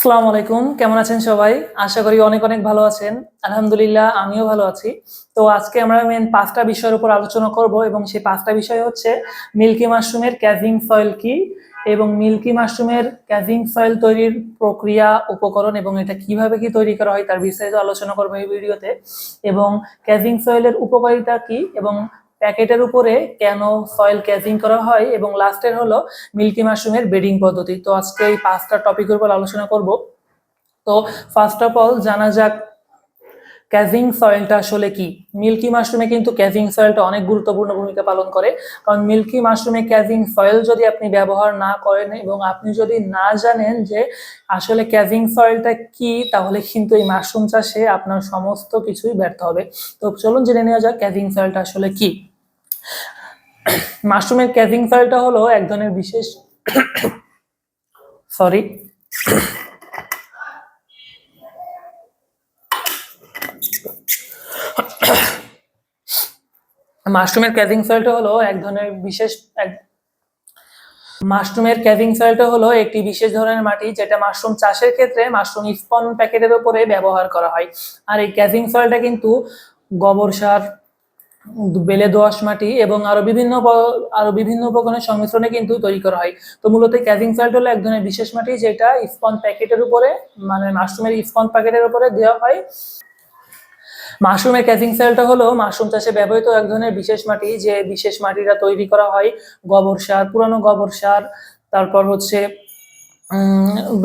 আসসালামু আলাইকুম। কেমন আছেন সবাই? আশা করি অনেক অনেক ভালো আছেন। আলহামদুলিল্লাহ, আমিও ভালো আছি। তো আজকে আমরা মেন পাঁচটা বিষয়ের উপর আলোচনা করব এবং সেই পাঁচটা বিষয় হচ্ছে মিল্কি মাশরুমের ক্যাভিং সয়েল কি এবং মিল্কি মাশরুমের ক্যাভিং সয়েল তৈরির প্রক্রিয়া, উপকরণ এবং এটা কীভাবে কি তৈরি করা হয় তার বিস্তারিত আলোচনা করব এই ভিডিওতে এবং ক্যাভিং সয়েলের উপকারিতা কি এবং প্যাকেটের উপরে কেন সয়েল ক্যাভিং করা হয় এবং লাস্টের হলো মিল্কি মাশরুমের বেডিং পদ্ধতি। তো আজকে এই পাঁচটা টপিকের উপর আলোচনা করব। তো ফার্স্ট অফ অল জানা যাক ক্যাজিং সয়েলটা আসলে কি। মিল্কি মাশরুমে কিন্তু ক্যাজিং সয়েলটা অনেক গুরুত্বপূর্ণ ভূমিকা পালন করে। কারণ মিল্কি মাশরুমে ক্যাজিং সয়েল যদি আপনি ব্যবহার না করেন এবং আপনি যদি না জানেন যে আসলে ক্যাজিং সয়েলটা কি, তাহলে কিন্তু এই মাশরুম চাষে আপনার সমস্ত কিছুই ব্যর্থ হবে। তো চলুন জেনে নেওয়া যাক ক্যাভিং সয়েলটা আসলে কি। মাশরুমের ক্যাভিং সয়েলটা হলো এক ধরনের বিশেষ সরি মাশরুমের ক্যাভিং সয়েলটা হলো এক ধরনের বিশেষ, এক, মাশরুমের ক্যাভিং সয়েলটা হলো একটি বিশেষ ধরনের মাটি যেটা মাশরুম চাষের ক্ষেত্রে মাশরুম স্পন প্যাকেটের উপরে ব্যবহার করা হয়। আর এই ক্যাভিং সয়েলটা কিন্তু গোবর সার বেলে দোআঁশ মাটি এবং আরও বিভিন্ন আরও বিভিন্ন উপকরণের সংমিশ্রণে কিন্তু তৈরি করা হয়। তো মূলত ক্যাজিং সয়েলটা হলো এক ধরনের বিশেষ মাটি যেটা স্পন প্যাকেটের উপরে মানে মাশরুমের স্পন প্যাকেটের উপরে দেওয়া হয়। মাশরুমের ক্যাচিং সেলটা হলো মাশরুম চাষে ব্যবহৃত এক ধরনের বিশেষ মাটি যে বিশেষ মাটিটা তৈরি করা হয়। গোবর সার, পুরানো গোবর সার, তারপর হচ্ছে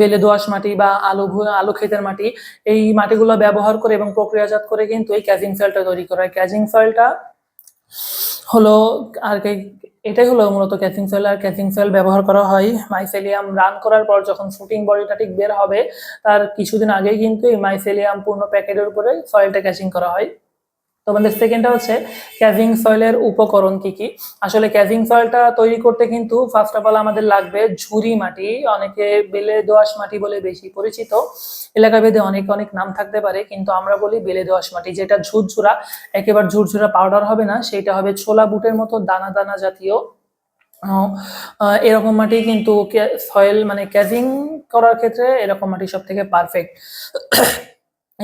বেলে দোআঁশ মাটি বা আলু আলু ক্ষেতের মাটি, এই মাটিগুলো ব্যবহার করে এবং প্রক্রিয়াজাত করে কিন্তু এই ক্যাচিং সয়েলটা তৈরি করা হয়। ক্যাচিং সয়েলটা হলো আর কি, এটাই হলো মূলত ক্যাচিং সয়েল আর ক্যাচিং সয়েল ব্যবহার করা হয় মাইসেলিয়াম রান করার পর যখন শুটিং বডিটা ঠিক বের হবে, তার কিছুদিন আগেই কিন্তু এই মাইসেলিয়াম পূর্ণ প্যাকেটের উপরে সয়েলটা ক্যাচিং করা হয়। তো আমাদের সেকেন্ডটা হচ্ছে ক্যাভিং সয়েলের উপকরণ কি কি? আসলে ক্যাভিং সয়েলটা তৈরি করতে কিন্তু ফার্স্ট অফ অল আমাদের লাগবে ঝুরি মাটি, অনেকে বেলে দোআঁশ মাটি বলে বেশি পরিচিত। এলাকা ভেদে অনেক অনেক নাম থাকতে পারে, কিন্তু আমরা বলি বেলে দোআঁশ মাটি, যেটা ঝুরঝুরা, একেবারে ঝুরঝুরা পাউডার হবে না, সেটা হবে ছোলা বুটের মতো দানা দানা জাতীয়। এরকম মাটি কিন্তু সয়েল মানে ক্যাভিং করার ক্ষেত্রে এরকম মাটি সব থেকে পারফেক্ট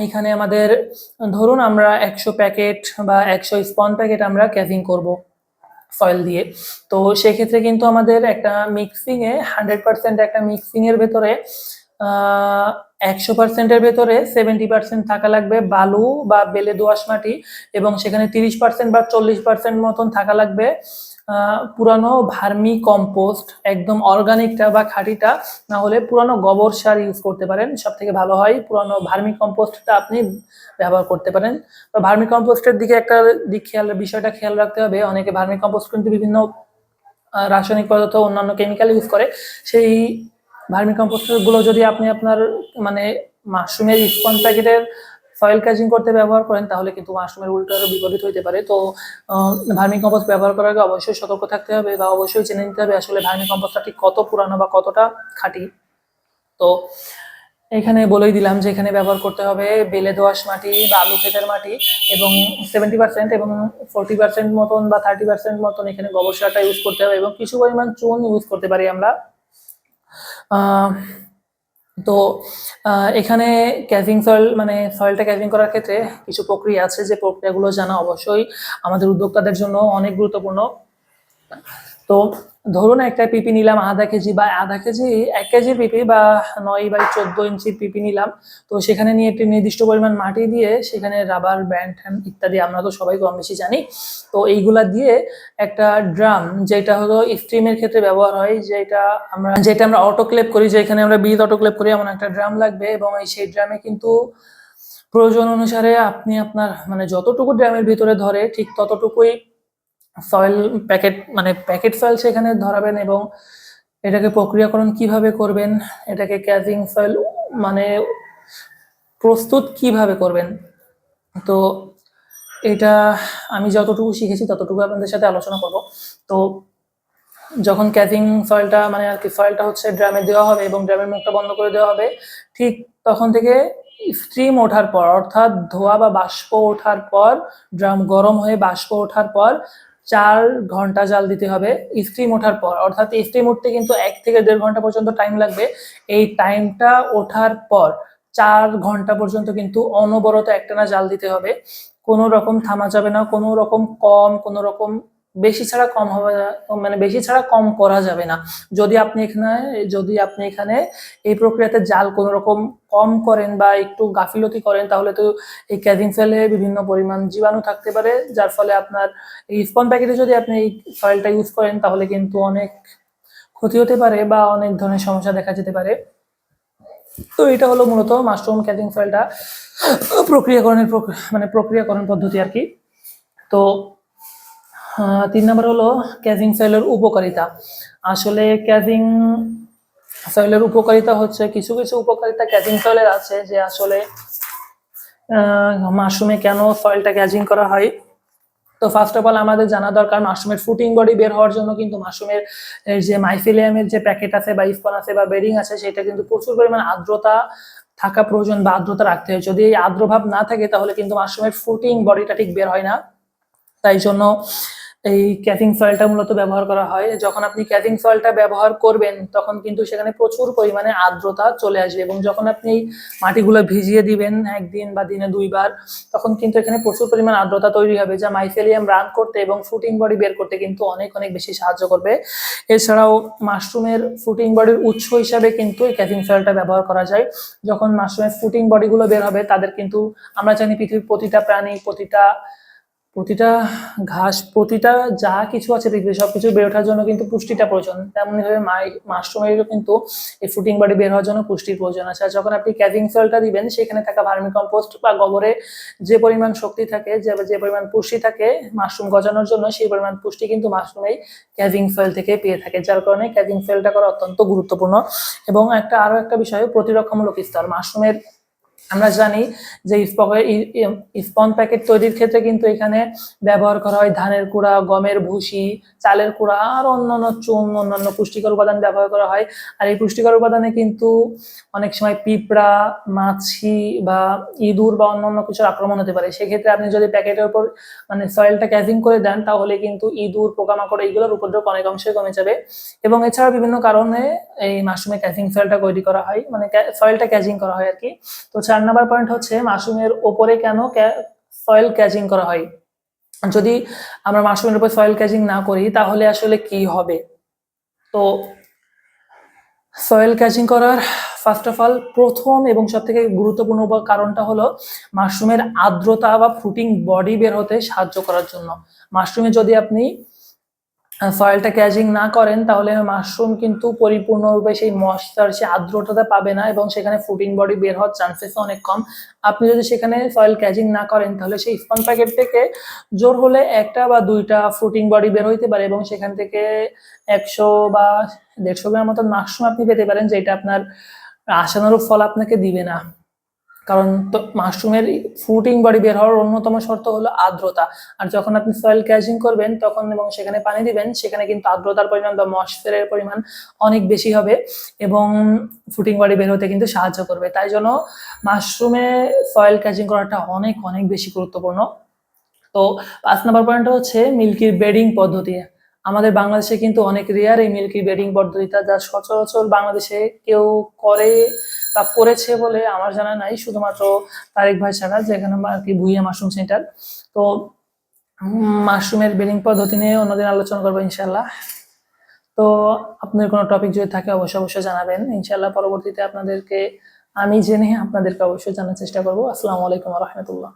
এইখানে আমাদের, ধরুন আমরা একশো প্যাকেট বা একশো স্পন প্যাকেট আমরা ক্যাভিং করব সয়েল দিয়ে। তো সেক্ষেত্রে কিন্তু আমাদের একটা মিক্সিংয়ে হান্ড্রেড পার্সেন্ট একটা মিক্সিংয়ের ভেতরে একশো পার্সেন্টের ভেতরে সেভেন্টি পার্সেন্ট থাকা লাগবে বালু বা বেলে দোআঁশ মাটি এবং সেখানে তিরিশ পার্সেন্ট বা চল্লিশ পার্সেন্ট মতন থাকা লাগবে পুরানো ভার্মি কম্পোস্ট, একদম অর্গানিকটা বা খাঁটিটা, না হলে পুরানো গোবর সার ইউজ করতে পারেন। সব থেকে ভালো হয় পুরানো ভার্মি কম্পোস্টটা আপনি ব্যবহার করতে পারেন। তো ভার্মি কম্পোস্টের দিকে একটা দিক খেয়াল, বিষয়টা খেয়াল রাখতে হবে। অনেকে ভার্মি কম্পোস্ট কিন্তু বিভিন্ন রাসায়নিক পদার্থ অন্যান্য কেমিক্যাল ইউজ করে। সেই ভার্মি গুলো যদি আপনি আপনার মানে মাশরুমের স্পন প্যাকেটের সয়েল ক্যাচিং করতে ব্যবহার করেন, তাহলে কিন্তু মাশরুমের উল্টো আরও বিপরীত হইতে পারে। তো ভার্মি কম্পোস্ট ব্যবহার করার আগে অবশ্যই সতর্ক থাকতে হবে বা অবশ্যই জেনে নিতে হবে আসলে ভার্মি কম্পোস্টটা ঠিক কত পুরানো বা কতটা খাঁটি। তো, এখানে বলেই দিলাম যে এখানে ব্যবহার করতে হবে বেলে দোআঁশ মাটি বা আলু ক্ষেতের মাটি এবং সেভেন্টি পার্সেন্ট এবং ফোরটি পার্সেন্ট মতন বা থার্টি পার্সেন্ট মতন এখানে গোবর সারটা ইউজ করতে হবে এবং কিছু পরিমাণ চুন ইউজ করতে পারি আমরা। তো এখানে ক্যাভিং সয়েল মানে সয়েলটা ক্যাভিং করার ক্ষেত্রে কিছু প্রক্রিয়া আছে যে প্রক্রিয়াগুলো জানা অবশ্যই আমাদের উদ্যোক্তাদের জন্য অনেক গুরুত্বপূর্ণ। তো ধরুন একটা পিপি নিলাম আধা কেজি বা আধা কেজি, এক কেজির পিপি বা নয় বাই চোদ্দ ইঞ্চির পিপি নিলাম। তো সেখানে নিয়ে একটি নির্দিষ্ট পরিমাণ মাটি দিয়ে সেখানে রাবার ব্যান্ড ইত্যাদি আমরা তো সবাই কম বেশি জানি। তো এইগুলা দিয়ে একটা ড্রাম যেটা হলো স্ট্রিমের ক্ষেত্রে ব্যবহার হয়, যেটা আমরা যেটা আমরা অটোক্লেপ করি, যেখানে আমরা বীজ অটোক্লেপ করি, এমন একটা ড্রাম লাগবে এবং সেই ড্রামে কিন্তু প্রয়োজন অনুসারে আপনি আপনার মানে যতটুকু ড্রামের ভিতরে ধরে ঠিক ততটুকুই সয়েল প্যাকেট মানে প্যাকেট সয়েল সেখানে ধরাবেন এবং এটাকে প্রক্রিয়াকরণ কীভাবে করবেন, এটাকে ক্যাচিং সয়েল মানে প্রস্তুত কীভাবে করবেন। তো এটা আমি যতটুকু শিখেছি ততটুকু আপনাদের সাথে আলোচনা করব। তো যখন ক্যাচিং সয়েলটা মানে আর কি সয়েলটা হচ্ছে ড্রামে দেওয়া হবে এবং ড্রামের মুখটা বন্ধ করে দেওয়া হবে, ঠিক তখন থেকে স্ট্রিম ওঠার পর, অর্থাৎ ধোয়া বা বাষ্প ওঠার পর, ড্রাম গরম হয়ে বাষ্প ওঠার পর চার ঘণ্টা জাল দিতে হবে স্টিম ওঠার পর। অর্থাৎ স্টিম উঠতে কিন্তু এক থেকে দেড় ঘণ্টা পর্যন্ত টাইম লাগবে। এই টাইমটা ওঠার পর চার ঘণ্টা পর্যন্ত কিন্তু অনবরত একটানা জাল দিতে হবে। কোনো রকম থামা যাবে না, কোনো রকম কম, কোনো রকম বেশি ছাড়া কম হবে মানে বেশি ছাড়া কম করা যাবে না। যদি আপনি এখানে, যদি আপনি এখানে এই প্রক্রিয়াতে জাল কোনো রকম কম করেন বা একটু গাফিলতি করেন, তাহলে তো এই ক্যাজিং সেলে বিভিন্ন পরিমাণ জীবাণু থাকতে পারে, যার ফলে আপনার এই স্পন প্যাকেটে যদি আপনি এই সয়েলটা ইউজ করেন, তাহলে কিন্তু অনেক ক্ষতি হতে পারে বা অনেক ধরনের সমস্যা দেখা যেতে পারে। তো এটা হলো মূলত মাশরুম ক্যাচিং সয়েলটা প্রক্রিয়াকরণের প্রক- মানে প্রক্রিয়াকরণ পদ্ধতি আর কি। তো তিন নম্বর হলো ক্যাজিং সয়েলের উপকারিতা। আসলে ক্যাজিং সয়েলের উপকারিতা হচ্ছে কিছু কিছু উপকারিতা ক্যাজিং সয়েলের আছে যে আসলে মাশরুমে কেন সয়েলটা ক্যাজিং করা হয়। তো ফার্স্ট অফ অল আমাদের জানা দরকার মাশরুমের ফুটিং বডি বের হওয়ার জন্য কিন্তু মাশরুমের যে মাইফিলিয়ামের যে প্যাকেট আছে বা স্পন আছে বা বেডিং আছে, সেটা কিন্তু প্রচুর পরিমাণ আর্দ্রতা থাকা প্রয়োজন বা আর্দ্রতা রাখতে হয়। যদি এই আর্দ্রভাব না থাকে, তাহলে কিন্তু মাশরুমের ফুটিং বডিটা ঠিক বের হয় না। তাই জন্য এই ক্যাচিং সয়েলটা মূলত ব্যবহার করা হয়। যখন আপনি ক্যাচিং সয়েলটা ব্যবহার করবেন, তখন কিন্তু সেখানে প্রচুর পরিমাণে আর্দ্রতা চলে আসবে এবং যখন আপনি এই মাটিগুলো ভিজিয়ে দিবেন একদিন বা দিনে দুইবার, তখন কিন্তু এখানে প্রচুর পরিমাণ আর্দ্রতা তৈরি হবে, যা মাইফেলিয়াম রান করতে এবং ফুটিং বডি বের করতে কিন্তু অনেক অনেক বেশি সাহায্য করবে। এছাড়াও মাশরুমের ফুটিং বডির উৎস হিসাবে কিন্তু এই ক্যাচিং সয়েলটা ব্যবহার করা যায়। যখন মাশরুমের ফুটিং বডিগুলো বের হবে, তাদের কিন্তু আমরা জানি পৃথিবীর প্রতিটা প্রাণী, প্রতিটা প্রতিটা ঘাস, প্রতিটা যা কিছু আছে পৃথিবীর সবকিছু বের ওঠার জন্য কিন্তু পুষ্টিটা প্রয়োজন। তেমনি ভাবে মাশরুমেরও কিন্তু এই ফুটিং বডি বের হওয়ার জন্য পুষ্টির প্রয়োজন আছে। আর যখন আপনি ক্যাভিং সয়েলটা দিবেন, সেখানে থাকা ভার্মি কম্পোস্ট বা গোবরে যে পরিমাণ শক্তি থাকে, যে যে পরিমাণ পুষ্টি থাকে মাশরুম গজানোর জন্য, সেই পরিমাণ পুষ্টি কিন্তু মাশরুম এই ক্যাভিং সয়েল থেকে পেয়ে থাকে। যার কারণে ক্যাভিং সয়েলটা করা অত্যন্ত গুরুত্বপূর্ণ। এবং একটা আরও একটা বিষয়, প্রতিরক্ষামূলক স্তর। মাশরুমের আমরা জানি যে স্পন প্যাকেট তৈরির ক্ষেত্রে কিন্তু এখানে ব্যবহার করা হয় ধানের কুড়া, গমের ভুসি, চালের কুড়া, আর অন্যান্য চুন, অন্যান্য পুষ্টিকর উপাদান ব্যবহার করা হয়। আর এই পুষ্টিকর উপাদানে কিন্তু অনেক সময় পিঁপড়া, মাছি বা ইঁদুর বা অন্যান্য কিছুর আক্রমণ হতে পারে। সেক্ষেত্রে আপনি যদি প্যাকেটের উপর মানে সয়েলটা ক্যাচিং করে দেন, তাহলে কিন্তু ইঁদুর, পোকামাকড় এইগুলোর উপদ্রব অনেক অংশে কমে যাবে। এবং এছাড়া বিভিন্ন কারণে এই মাশরুমে ক্যাচিং সয়েলটা তৈরি করা হয় মানে সয়েলটা ক্যাচিং করা হয় আর কি। তো চার নাম্বার পয়েন্ট হচ্ছে মাশরুমের ওপরে কেন সয়েল ক্যাচিং করা হয়। যদি আমরা মাশরুমের উপর সয়েল ক্যাচিং না করি, তাহলে আসলে কি হবে? তো সয়েল ক্যাচিং করার ফার্স্ট অফ অল প্রথম এবং সব থেকে গুরুত্বপূর্ণ কারণটা হলো মাশরুমের আর্দ্রতা বা ফ্রুটিং বডি বের হতে সাহায্য করার জন্য। মাশরুমে যদি আপনি সয়েলটা ক্যাচিং না করেন, তাহলে মাশরুম কিন্তু পরিপূর্ণরূপে সেই মশলার সেই আর্দ্রতাটা পাবে না এবং সেখানে ফুটিং বডি বের হওয়ার চান্সেস অনেক কম। আপনি যদি সেখানে সয়েল ক্যাচিং না করেন, তাহলে সেই স্পন প্যাকেট থেকে জোর হলে একটা বা দুইটা ফুটিং বডি বের হইতে পারে এবং সেখান থেকে একশো বা দেড়শো গ্রাম মতন মাশরুম আপনি পেতে পারেন, যেটা আপনার আশানুরূপ ফল আপনাকে দিবে না। কারণ মাশরুমের ফুটিং বডি বের হওয়ার অন্যতম শর্ত হলো আর্দ্রতা। আর যখন আপনি সয়েল ক্যাচিং করবেন, তখন এবং সেখানে পানি দিবেন, সেখানে কিন্তু আর্দ্রতার পরিমাণ বা ময়েশ্চারের পরিমাণ অনেক বেশি হবে এবং ফুটিং বডি বের হতে কিন্তু সাহায্য করবে। তাই জন্য মাশরুমে সয়েল ক্যাচিং করাটা অনেক অনেক বেশি গুরুত্বপূর্ণ। তো পাঁচ নম্বর পয়েন্ট হচ্ছে মিল্কির বেডিং পদ্ধতি। আমাদের বাংলাদেশে কিন্তু অনেক রেয়ার এই মিল্কি বেডিং পদ্ধতিটা, যা সচরাচর বাংলাদেশে কেউ করে বা করেছে বলে আমার জানা নাই, শুধুমাত্র তারেক ভাই ছাড়া, যেখানে আর কি ভুইয়া মাশরুম সেন্টার। তো মাশরুমের বেডিং পদ্ধতি নিয়ে অন্যদিন আলোচনা করব ইনশাল্লাহ তো, আপনার কোনো টপিক যদি থাকে, অবশ্যই অবশ্যই জানাবেন। ইনশাল্লাহ পরবর্তীতে আপনাদেরকে, আমি জেনে আপনাদেরকে অবশ্যই জানার চেষ্টা করব। আসসালামু আলাইকুম রহমতুল্লাহ।